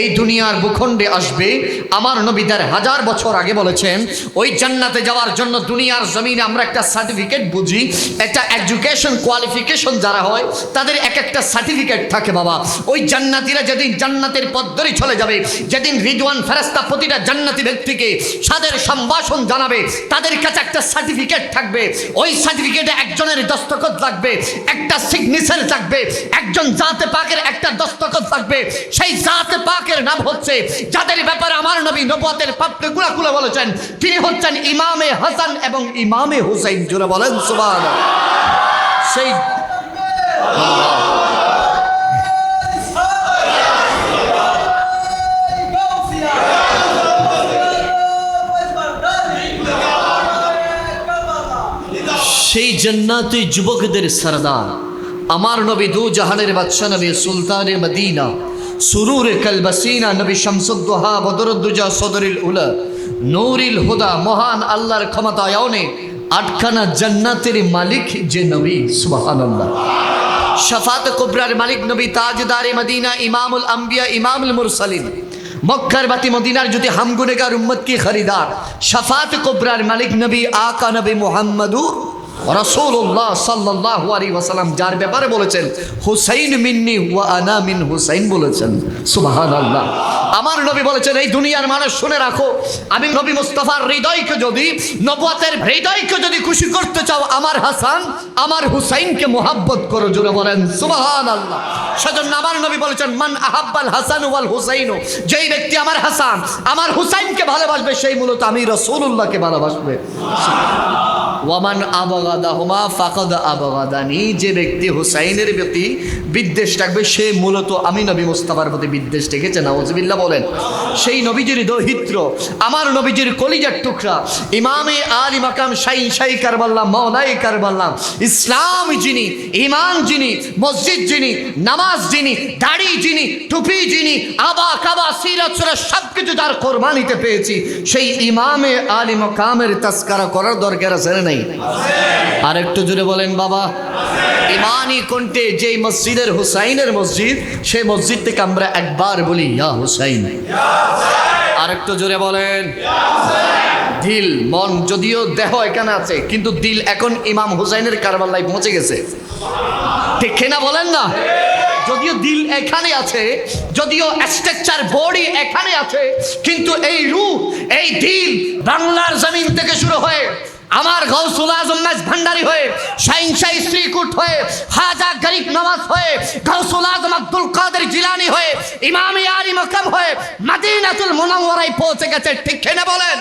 এই দুনিয়ার ভূখণ্ডে আসবে। আমার নবীদের হাজার বছর আগে বলেছেন, ওই জান্নাতে যাওয়ার জন্য দুনিয়ার জমিনে আমরা একটা সার্টিফিকেট বুঝি। একটা এডুকেশন কোয়ালিফিকেশন যারা হয়, তাদের এক একটা সার্টিফিকেট থাকে বাবা। ওই জান্নাতিরা যেদিন জান্নাতের পথ ধরে চলে যাবে, যেদিন রিদওয়ান ফেরাস্তা প্রতিটা জান্নাতি ব্যক্তিকে সাদের সম্ভাষণ জানাবে, তাদের কাছে একটা সার্টিফিকেট থাকবে। ওই সার্টিফিকেটে একজনের দস্তখত লাগবে, একটা সিগনেচার থাকবে একজন জাতে পাকের একটা দস্তখত থাকবে সেই জাতে পাকের নাম হচ্ছে, যাদের ব্যাপারে আমার নবী নবতের পাত্রে গুলা গুলো বলেছেন, তিনি হচ্ছেন ইমামে হাসান এবং ইমামে হুসাইন জুড়ে বলেন সুবান সেই সেই জান্নাতি যুবকদের সরদার, আমার নবী দু জাহানের বাদশা নবী সুলতানে মদিনা সুরুর কালবাসিনা নবী শামসুদ্দোহা বদরুদ্দুজা সদরিল উলা। নূরিল হুদা, মহান আল্লাহর ক্ষমতায়নে আটখানা জান্নাতের মালিক যে নবী, সুবহানাল্লাহ। শাফাত কুবরার মালিক নবী তাজদারে মদিনা, ইমামুল আম্বিয়া, ইমামুল মুরসালিন। মক্কার বাতি মদিনার যদি হামগুনেগার উম্মত কি খরিদার। শাফাত কুবরার মালিক নবী আকা নবী মুহাম্মাদুর রসুল্লাহ সাল্লাহ আলী ওয়াসালাম যার ব্যাপারে বলেছেন, হুসাইন মিন্নি ওয়া আনা মিন হুসাইন বলেছেন। সুবাহান আল্লাহ আমার নবী বলেছেন, এই দুনিয়ার মানুষ শুনে রাখো, আমি নবী মুস্তফার হৃদয়কে যদি নবতের হৃদয়কে যদি খুশি করতে চাও, আমার হাসান, আমার হুসাইনকে মোহাব্বত করো জুড়ে বলেন। সুবাহান আল্লাহ সেজন্য আমার নবী বলেছেন, মান আহাব্বাল হাসান ওয়াল হুসাইন যেই ব্যক্তি আমার হাসান, আমার হুসাইনকে ভালোবাসবে, সেই মূলত আমি রসুল্লাহকে ভালোবাসবে। ওয়ামান আবগাদাহুমা ফাকাদ আবগাদানি। যে ব্যক্তি হুসাইনের প্রতি বিদ্বেষ রাখবে, সে মূলত আমি নবী মুস্তাফার প্রতি বিদ্বেষ রেখেছে, নাউজবিল্লাহ বলেন। সেই নবীজির দহিত্র, আমার নবীজির কলিজার টুকরা, ইমামে আলী মাকাম শাই শাই কারবাল্লা, মৌলাই কারবাল্লা, ইসলাম যিনি, ইমান যিনি, মসজিদ যিনি, নামাজ যিনি, দাড়ি যিনি, টুপি যিনি, আবা কাবা, সিরাত সুরা সব কিছু যার কোরবানিতে পেয়েছি। সেই ইমামে আলী মকামের তাস্কারা করার দরকার আছে নাই। আর একটু জুড়ে বলেন, বাবা। ইমানি কণ্ঠে যে মসজিদের হুসাইনের মসজিদ, সেই মসজিদ থেকে আমরা একবার বলি, ইয়া হুসাইন। আর একটু জোরে বলেন, দিল, মন, যদিও দেহ এখানে আছে, কিন্তু দিল এখন ইমাম হুসাইনের কারবাল্লায় পৌঁছে গেছে। ঠিক না বলেন না? যদিও দিল এখানে আছে, যদিও স্ট্রাকচার, বডি এখানে আছে, কিন্তু এই রূপ, এই দিল বাংলার জমিন থেকে শুরু হয়ে আমার গৌসুল আজম মাস ভান্ডারি হয়ে শাইন শাহী শ্রীকুট হয়ে, হাজা গরিব নওয়াজ হয়ে, গৌসুল আজম আব্দুল কাদের জিলানি হয়ে, ইমামি আলী মকাম হয়ে, মাদিনাতুল মুনাওয়ারায় পৌঁছে গেছে। ঠিক না বলেন?